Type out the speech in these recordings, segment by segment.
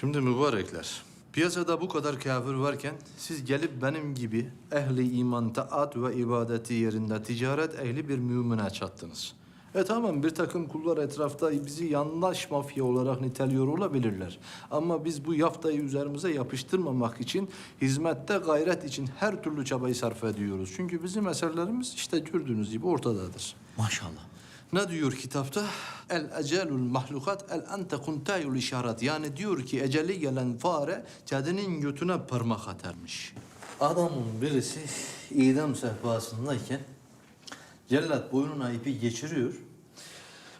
Şimdi mübarekler. Piyasada bu kadar kafir varken siz gelip benim gibi ehli iman, taat ve ibadeti yerinde ticaret ehli bir mümine çattınız. E tamam bir takım kullar etrafta bizi yandaş mafya olarak niteliyor olabilirler. Ama biz bu yaftayı üzerimize yapıştırmamak için hizmette gayret için her türlü çabayı sarf ediyoruz. Çünkü bizim eserlerimiz işte gördüğünüz gibi ortadadır. Maşallah. Ne diyor kitapta? El ecelul mahlukat el ente kuntayul işaret. Yani diyor ki eceli gelen fare kedinin götüne parmak atarmış. Adamın birisi idam sehpasındayken cellat boynuna ipi geçiriyor.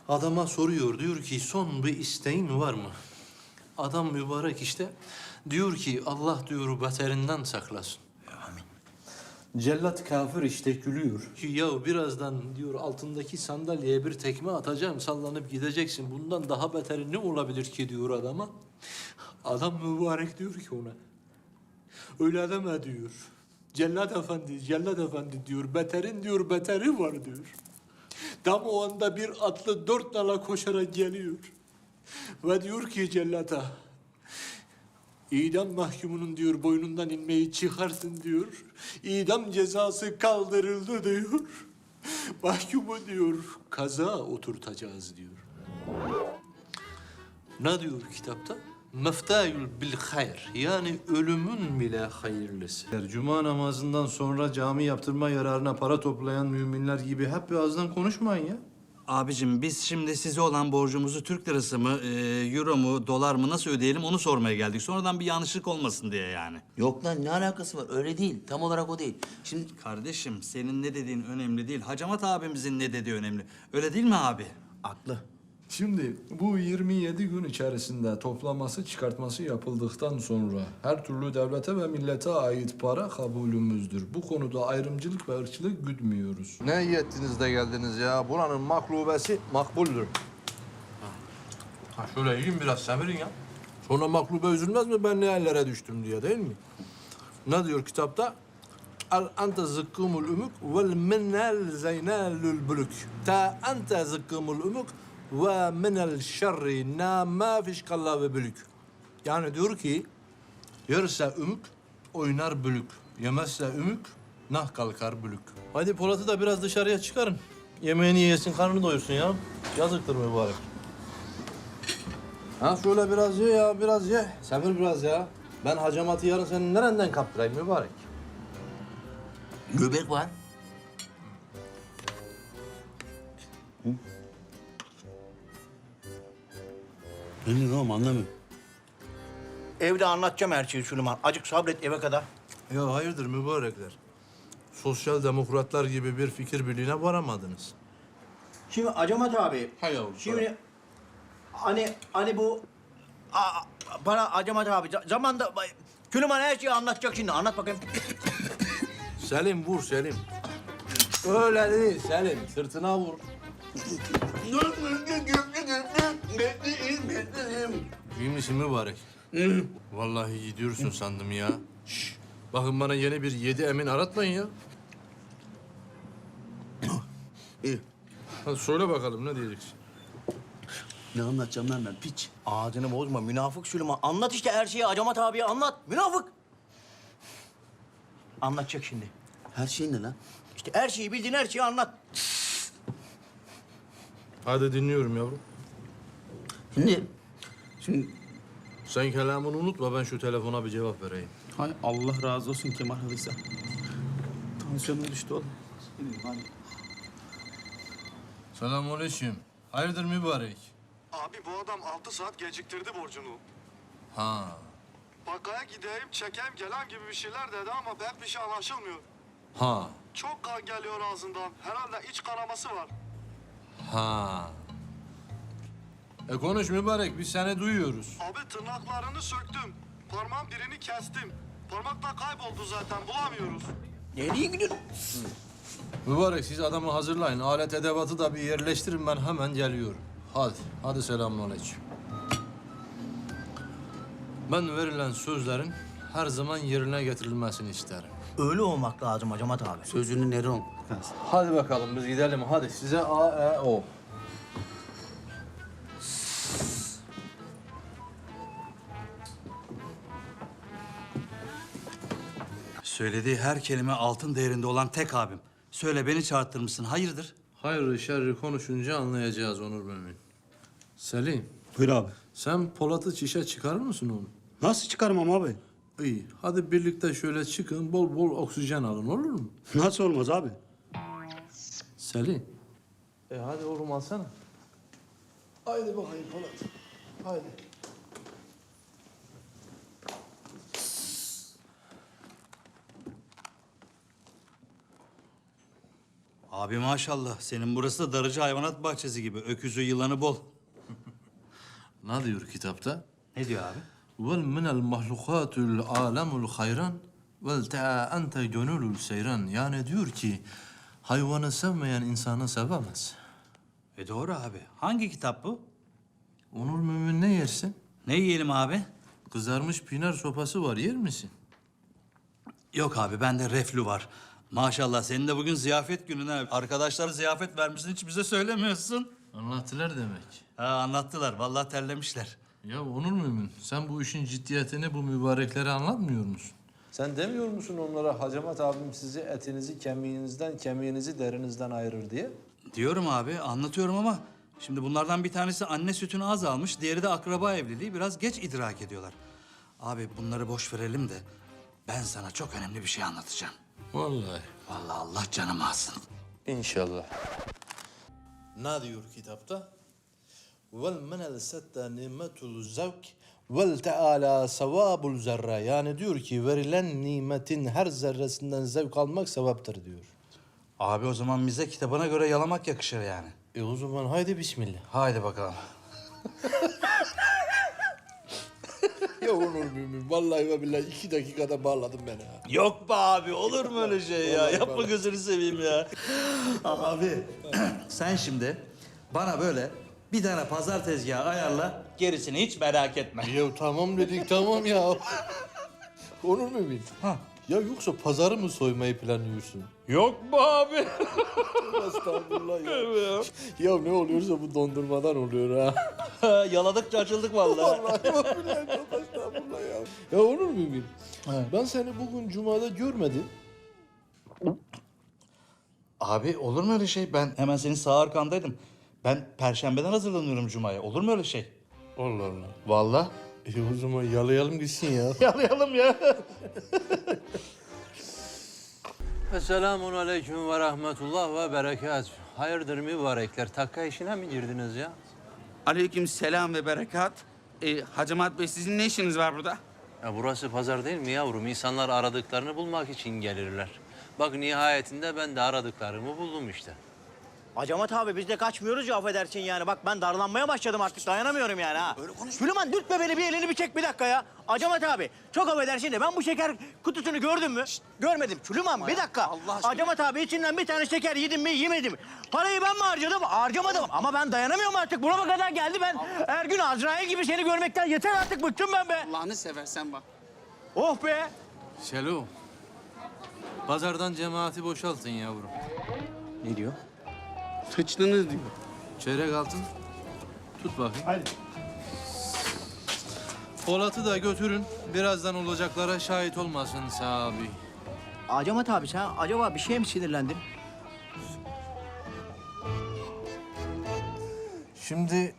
Adama soruyor diyor ki son bir isteğin var mı? Adam mübarek işte diyor ki Allah diyor beterinden saklasın. Cellat kafir işte gülüyor. Ki ya birazdan diyor altındaki sandalyeye bir tekme atacağım sallanıp gideceksin. Bundan daha beteri ne olabilir ki diyor adama. Adam mübarek diyor ki ona. Öyle deme diyor. Cellat efendi, cellat efendi diyor. Beterin diyor, beteri var diyor. Tam o anda bir atlı dört nala koşarak geliyor. Ve diyor ki cellata, İdam mahkumunun diyor boynundan inmeyi çıkarsın diyor. İdam cezası kaldırıldı diyor. Mahkumu diyor kaza oturtacağız diyor. Ne diyor kitapta? Meftayül bil hayr. Yani ölümün bile hayırlısı. Cuma namazından sonra cami yaptırma yararına para toplayan müminler gibi hep ağızdan konuşmayın ya. Abicim biz şimdi size olan borcumuzu Türk lirası mı, e, euro mu, dolar mı nasıl ödeyelim onu sormaya geldik. Sonradan bir yanlışlık olmasın diye yani. Yok lan ne alakası var? Öyle değil. Tam olarak o değil. Şimdi Kardeşim senin ne dediğin önemli değil. Hacamat abimizin ne dediği önemli. Öyle değil mi abi? aklı. Şimdi bu 27 gün içerisinde toplaması çıkartması yapıldıktan sonra her türlü devlete ve millete ait para kabulümüzdür. Bu konuda ayrımcılık ve ırkçılık güdmüyoruz. Ne iyi ettiniz de geldiniz ya. Buranın maklubesi makbuldür. Ha şöyle yiyin biraz semirin ya. Sonra maklube üzülmez mi ben ne ellere düştüm diye değil mi? Ne diyor kitapta? El ente zıkkımul umuk vel minel zeynelül bülük. Ta ente zıkkımul umuk ve minel şerri na ma fiş kalla ve bülük. Yani diyor ki yerse ümük oynar bülük. Yemezse ümük nah kalkar bülük. Hadi Polat'ı da biraz dışarıya çıkarın. Yemeğini yesin, karnını doyursun ya. Yazıktır mübarek. Ha şöyle biraz ye ya, biraz ye. Sabır biraz ya. Ben hacamatı yarın senin nereden kaptırayım mübarek? Göbek var. Ne diyorsun oğlum anlamıyorum. Evde anlatacağım her şeyi Süleyman. Acık sabret eve kadar. Ya hayırdır mübarekler? Sosyal demokratlar gibi bir fikir birliğine varamadınız. Şimdi Acamat abi. Hay yavrum, Şimdi hani hani bu a, bana Acamat abi za- zamanda Süleyman her şeyi anlatacak şimdi. Anlat bakayım. Selim vur Selim. Öyle değil Selim. Sırtına vur. İyi misin mübarek? Vallahi gidiyorsun sandım ya. Şş, bakın bana yeni bir yedi emin aratmayın ya. İyi. Hadi söyle bakalım ne diyeceksin? Ne anlatacağım lan ben piç. Ağzını bozma münafık Süleyman. Anlat işte her şeyi Acamat abiye anlat. Münafık. Anlatacak şimdi. Her şey ne lan? İşte her şeyi bildiğin her şeyi anlat. Hadi dinliyorum yavrum. Şimdi, şimdi Sen kelamını unutma ben şu telefona bir cevap vereyim. hay Allah razı olsun Kemal Halisa. Tansiyonum düştü oğlum. Selamünaleyküm. Hayırdır mübarek? Abi bu adam 6 saat geciktirdi borcunu. Ha. Bakkaya gideyim, çekeyim, gelem gibi bir şeyler dedi ama pek bir şey anlaşılmıyor. Ha. Çok kan geliyor ağzından. Herhalde iç kanaması var. Ha. E konuş mübarek biz seni duyuyoruz. Abi tırnaklarını söktüm. Parmağın birini kestim. Parmak da kayboldu zaten, bulamıyoruz. Nereye gidiyorsun? Mübarek siz adamı hazırlayın. Alet edevatı da bir yerleştirin ben hemen geliyorum. Hadi. Hadi selamünaleyküm. Ben verilen sözlerin her zaman yerine getirilmesini isterim. Öyle olmak lazım Acamat abi. Sözünü Neron. Hadi bakalım biz gidelim. Hadi size A, E, O. Söylediği her kelime altın değerinde olan tek abim. Söyle beni çağırttırmışsın. Hayırdır? Hayır şerri konuşunca anlayacağız Onur Mümin. Selim, Buyur abi. sen Polat'ı çişe çıkarır mısın oğlum? Nasıl çıkarmam abi? İyi, hadi birlikte şöyle çıkın, bol bol oksijen alın olur mu? Nasıl olmaz abi? Selim. E hadi oğlum alsana. Haydi bakayım Polat. Haydi. Abi maşallah. Senin burası da darıcı hayvanat bahçesi gibi. Öküzü yılanı bol. Ne diyor kitapta? Ne diyor abi? Vel minel mahlukatul alemul hayran vel te'a ente gönülül seyran. Yani diyor ki hayvanı sevmeyen insanı sevemez. E doğru abi. Hangi kitap bu? Onur Mümin ne yersin? Ne yiyelim abi? Kızarmış pinar sopası var yer misin? Yok abi bende reflü var. Maşallah senin de bugün ziyafet günün ha. Arkadaşlar ziyafet vermişsin hiç bize söylemiyorsun. Anlattılar demek. Ha anlattılar. Vallahi terlemişler. Ya Onur Mümin sen bu işin ciddiyetini bu mübareklere anlatmıyor musun? Sen demiyor musun onlara Hacamat abim sizi etinizi kemiğinizden, kemiğinizi derinizden ayırır diye? Diyorum abi, anlatıyorum ama şimdi bunlardan bir tanesi anne sütünü az almış, diğeri de akraba evliliği biraz geç idrak ediyorlar. Abi bunları boş verelim de ben sana çok önemli bir şey anlatacağım. Vallahi. Vallahi Allah canımı alsın. İnşallah. Ne diyor kitapta? Vel menel sette nimetul zevk vel teala sevabul zerre. Yani diyor ki verilen nimetin her zerresinden zevk almak sevaptır diyor. Abi o zaman bize kitabına göre yalamak yakışır yani. E o zaman haydi bismillah. Haydi bakalım. ya Onur Mümin vallahi ve billahi iki dakikada bağladın beni ha. Yok be abi, olur mu öyle şey ya? Yapma gözünü seveyim ya. abi, sen şimdi bana böyle bir tane pazar tezgahı ayarla, gerisini hiç merak etme. Ya tamam dedik tamam ya. Onur Mümin. Ha. Ya yoksa pazarı mı soymayı planlıyorsun? Yok mu abi? Estağfurullah ya. ya ne oluyorsa bu dondurmadan oluyor ha. Yaladıkça açıldık vallahi. Vallahi billahi çok estağfurullah ya. Ya Onur Mümin. Ben seni bugün Cuma'da görmedim. Abi olur mu öyle şey? Ben hemen senin sağ arkandaydım. Ben perşembeden hazırlanıyorum Cuma'ya. Olur mu öyle şey? Allah Allah. Vallahi. E o zaman yalayalım gitsin ya. Yalayalım ya. Esselamun aleyküm ve rahmetullah ve berekat. Hayırdır mübarekler? Takka işine mi girdiniz ya? Aleyküm selam ve berekat. Ee, Hacamat Bey sizin ne işiniz var burada? ya? Burası pazar değil mi yavrum? İnsanlar aradıklarını bulmak için gelirler. Bak nihayetinde ben de aradıklarımı buldum işte. Acamat abi biz de kaçmıyoruz ya affedersin yani. Bak ben darlanmaya başladım artık dayanamıyorum yani ha. Öyle konuş. Süleyman dürtme beni bir elini bir çek bir dakika ya. Acamat abi çok affedersin de ben bu şeker kutusunu gördün mü? Görmedim. Süleyman bir dakika. Allah aşkına. Acamat abi içinden bir tane şeker yedim mi yemedim mi? Parayı ben mi harcadım? Harcamadım. Ama ben dayanamıyorum artık. Burama kadar geldi ben. Her gün Azrail gibi seni görmekten yeter artık bıktım ben be. Allah'ını seversen bak. Oh be. Şelo. Pazardan cemaati boşaltın yavrum. Ne diyor? Sıçtınız diyor. Çeyrek altın. Tut bakayım. Hadi. Polat'ı da götürün. Birazdan olacaklara şahit olmasın sahabi. Acamat abi sen acaba bir şeye mi sinirlendin? Şimdi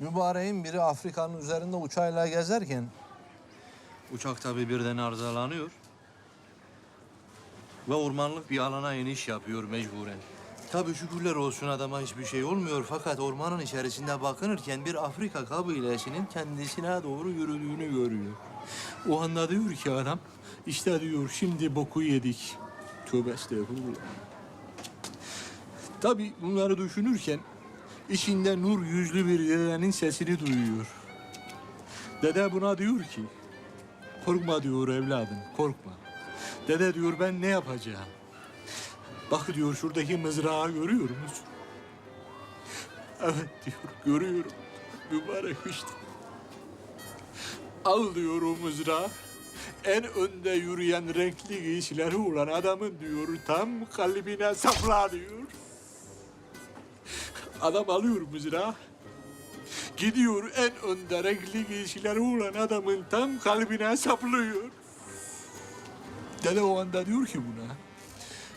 mübareğin biri Afrika'nın üzerinde uçağıyla gezerken uçak tabii birden arızalanıyor ve ormanlık bir alana iniş yapıyor mecburen. Tabii şükürler olsun adama hiçbir şey olmuyor fakat ormanın içerisinde bakınırken bir Afrika kabilesinin kendisine doğru yürüdüğünü görüyor. O anda diyor ki adam işte diyor şimdi boku yedik. Tövbe estağfurullah. Tabii bunları düşünürken içinde nur yüzlü bir dedenin sesini duyuyor. Dede buna diyor ki, korkma diyor evladım, korkma. Dede diyor ben ne yapacağım? Bak diyor şuradaki mızrağı görüyor musun? Evet diyor görüyorum. Mübarek işte. Al diyor o mızrağı. En önde yürüyen renkli giysileri olan adamın diyor tam kalbine sapla diyor. Adam alıyor mızrağı. Gidiyor en önde renkli giysileri olan adamın tam kalbine saplıyor. Dede o anda diyor ki buna,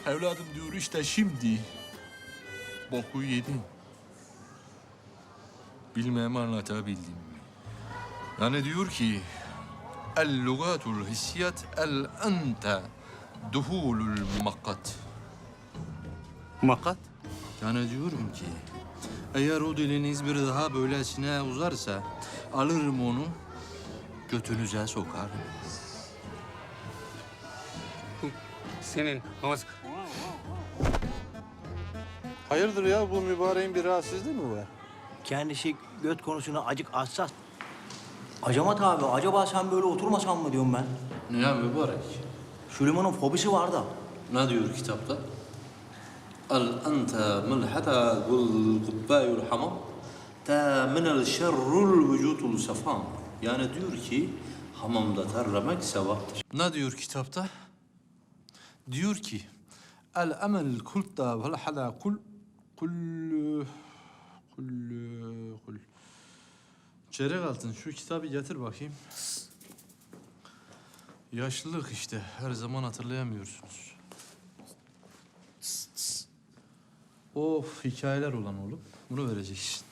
evladım diyor işte şimdi boku yedin. Bilmem anlatabildim mi? Yani diyor ki, el lugatul hissiyat el ente duhulul makkat. Makat. Yani diyorum ki, eğer o diliniz bir daha böylesine uzarsa, alırım onu, götünüze sokarım. Senin namaz... Hayırdır ya, bu mübareğin bir rahatsızlığı mı var? Kendisi göt konusuna acık hassas. Acamat abi acaba sen böyle oturmasan mı diyorum ben. Ne mübarek? Süleyman'ın fobisi var da. Ne diyor kitapta? Al ente milhata kul kubbâyul hamam ta minel şerrul vücutul safam. Yani diyor ki hamamda terlemek sevaptır. Ne diyor kitapta? Diyor ki el emel kulta vel hala kul kul kul kul Çeyrek altın şu kitabı getir bakayım. Yaşlılık işte. Her zaman hatırlayamıyorsunuz. Of hikayeler olan oğlum. Bunu vereceksin.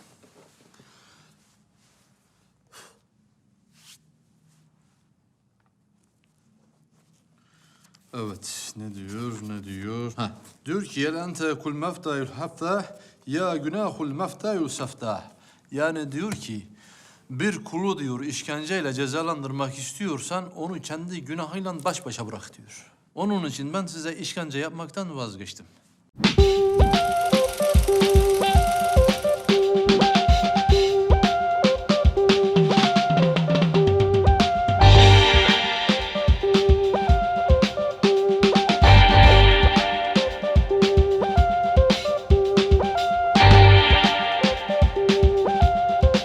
Evet ne diyor ne diyor? Ha. Diyor ki el ente kul meftayul hafta ya günahul meftayul safta. Yani diyor ki bir kulu diyor işkenceyle cezalandırmak istiyorsan onu kendi günahıyla baş başa bırak diyor. Onun için ben size işkence yapmaktan vazgeçtim.